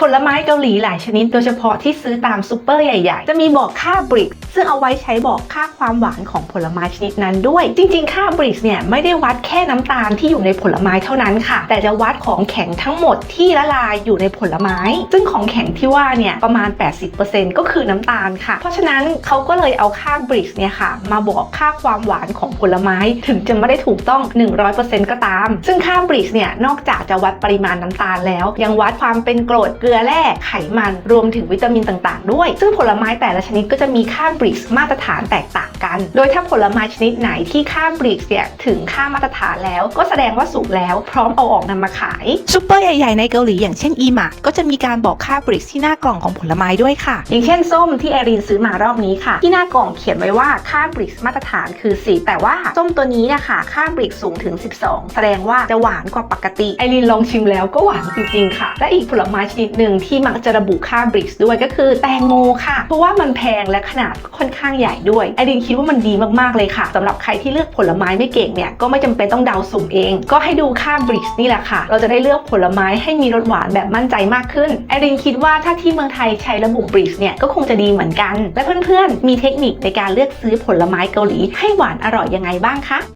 ผลไม้เกาหลีหลายชนิดโดยเฉพาะที่ซื้อตามซูเปอร์ใหญ่ๆ จะมีบอกค่าบริกซึ่งเอาไว้ใช้บอกค่าความหวานของผลไม้ชนิดนั้นด้วย จริงๆ ค่าบริกเนี่ยไม่ได้วัดแค่น้ำตาลที่อยู่ในผลไม้เท่านั้นค่ะ แต่จะวัดของแข็งทั้งหมดที่ละลายอยู่ในผลไม้ ซึ่งของแข็งที่ว่าเนี่ยประมาณ 80%ก็คือน้ำตาลค่ะ เพราะฉะนั้นเขาก็เลยเอาค่าบริกเนี่ยค่ะมาบอกค่าความหวานของผลไม้ถึงจะไม่ได้ถูกต้อง 100%ก็ตาม ซึ่งค่าบริกเนี่ยนอกจากจะวัดปริมาณน้ำตาลแล้ว ยังวัดความเป็นกรดเกลือแร่ไขมันรวมถึงวิตามินต่างๆ ด้วย ซึ่งผลไม้แต่ละชนิดก็จะมีค่าบริกมาตรฐานแตกต่างกัน โดยถ้าผลไม้ชนิดไหนที่ค่าบริกเนี่ยถึงค่ามาตรฐานแล้วก็แสดงว่าสุกแล้ว พร้อมเอาออกนำมาขายซูเปอร์ใหญ่ๆในเกาหลีอย่างเช่นอีมาก็จะมีการบอกค่าบริกที่หน้ากล่องของผลไม้ด้วยค่ะ อย่างเช่นส้มที่แอรินซื้อมารอบนี้ค่ะ ที่หน้ากล่องเขียนไว้ว่าค่าบริกมาตรฐานคือ 10 แต่ว่าส้มตัวนี้เนะคะค่าบริกสูงถึง 12 แสดงว่าจะหวานกว่าปกติไอรินลองชิมแล้วก็หวานจริงๆค่ะ และอีกผลไม้ชนิดหนึ่งที่มักจะระบุค่าบริกด้วยก็คือแตงโมค่ะ เพราะว่ามันแพงและขนาดค่อนข้างใหญ่ด้วยไอรินคิดว่ามันดีมากๆเลยค่ะสำหรับใครที่เลือกผลไม้ไม่เก่งเนี่ยก็ไม่จำเป็นต้องเดาสุ่มเอง ก็ให้ดูค่าบริกนี่แหละค่ะ เราจะได้เลือกผลไม้ให้มีรสหวานแบบมั่นใจมากขึ้นไอรินคิดว่าถ้าที่เมืองไทยใช้ระบุบริกเนี่ยก็คงจะดีเหมือนกัน และเพื่อนๆมีเทคนิคในการเลือกซื้อผลไม้เกาหลีให้หวานอร่อยยังไงบ้างคะ